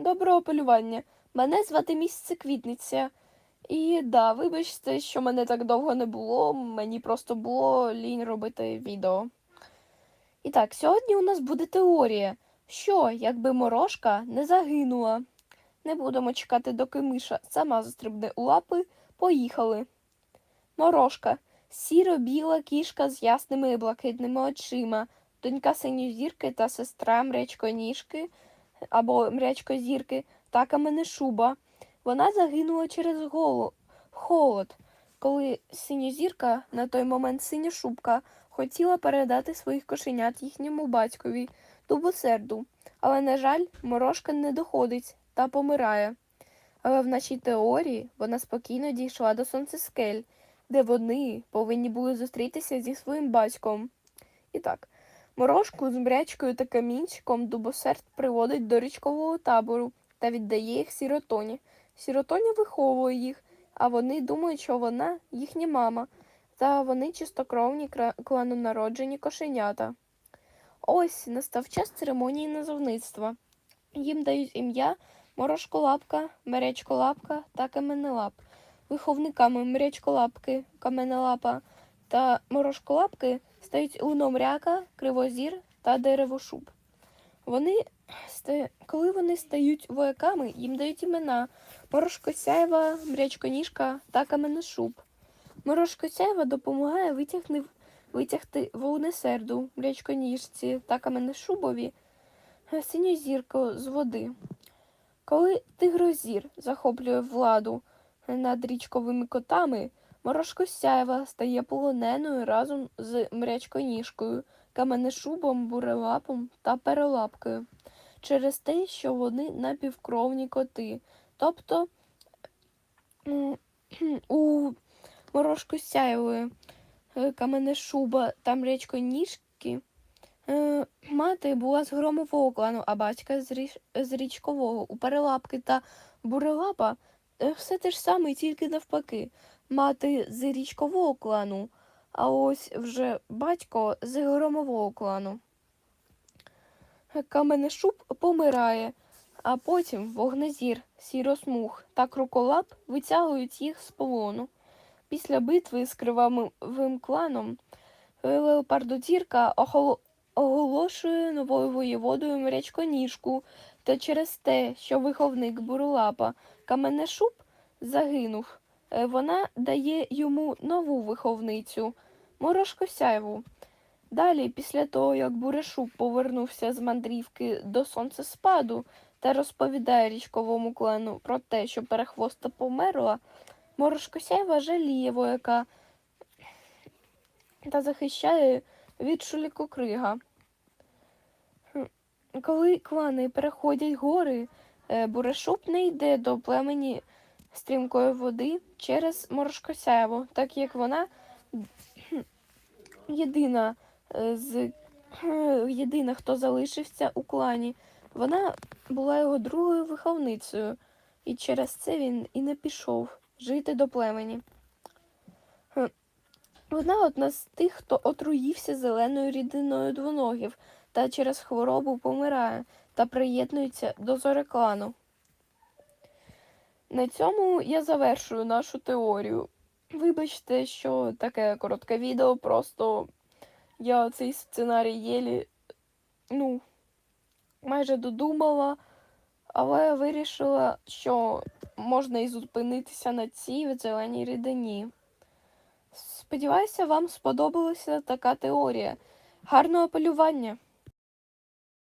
доброго полювання. Мене звати місце Квітниця. І да, вибачте, що мене так довго не було, мені просто було лінь робити відео. І так, сьогодні у нас буде теорія, що якби морожка не загинула. Не будемо чекати, доки миша сама застрибне у лапи. Поїхали. Морожка сіро-біла кішка з ясними і блакитними очима, донька синьозірки та сестра мрячконіжки або мрячкозірки та каменешуба. Вона загинула через голо... холод, коли синьозірка, на той момент синьошубка, хотіла передати своїх кошенят їхньому батькові дубосерду. Але, на жаль, морожка не доходить та помирає. Але в нашій теорії вона спокійно дійшла до сонцескель, де вони повинні були зустрітися зі своїм батьком. І так, морожку з мрячкою та камінчиком дубосерд приводить до річкового табору та віддає їх сіротоні. Сіротоня виховує їх, а вони думають, що вона їхня мама, та вони чистокровні кланонароджені кошенята. Ось настав час церемонії назовництва. Їм дають ім'я Морошколапка, Меречколапка та Каменелап. Виховниками Меречколапки, Каменелапа та Морошколапки стають луномряка, кривозір та деревошуб. Вони коли вони стають вояками, їм дають імена Морошкосяєва, Мрячконіжка та Каменешуб. Морошкосяєва допомагає витягни, витягти вогнесерду, мрячконіжці та каменешубові е, синьозірку з води. Коли тигрозір захоплює владу над річковими котами, Морошкосяєва стає полоненою разом з мрячконіжкою, каменешубом, бурелапом та перелапкою через те, що вони напівкровні коти. Тобто у Морошкосяєвої е, каменешуба та мрячконіжки Е, Мати була з громового клану, а батька з річкового. У перелапки та бурелапа е, все те ж саме, тільки навпаки. Мати з річкового клану, а ось вже батько з громового клану. Каменешуб помирає, а потім вогнезір, сіросмуг та кроколап витягують їх з полону. Після битви з кривавим кланом Леопардодірка оголошує новою воєводою мрячконіжку, та через те, що виховник Бурулапа Каменешуб загинув, вона дає йому нову виховницю Морошкосяєву. Далі, після того, як Бурешуб повернувся з мандрівки до сонцеспаду та розповідає річковому клану про те, що перехвоста померла, Морошкосяєва жаліє вояка та захищає від Шулікокрига. Коли клани переходять гори, е, Бурешуб не йде до племені стрімкої води через Морошкосяєву, так як вона єдина е, з єдина, хто залишився у клані. Вона була його другою виховницею, і через це він і не пішов жити до племені. Вона одна з тих, хто отруївся зеленою рідиною двоногів та через хворобу помирає та приєднується до зореклану. На цьому я завершую нашу теорію. Вибачте, що таке коротке відео, просто я цей сценарій єлі, ну, майже додумала, але вирішила, що можна і зупинитися на цій зеленій рідині. Сподіваюся, вам сподобалася така теорія. Гарного полювання!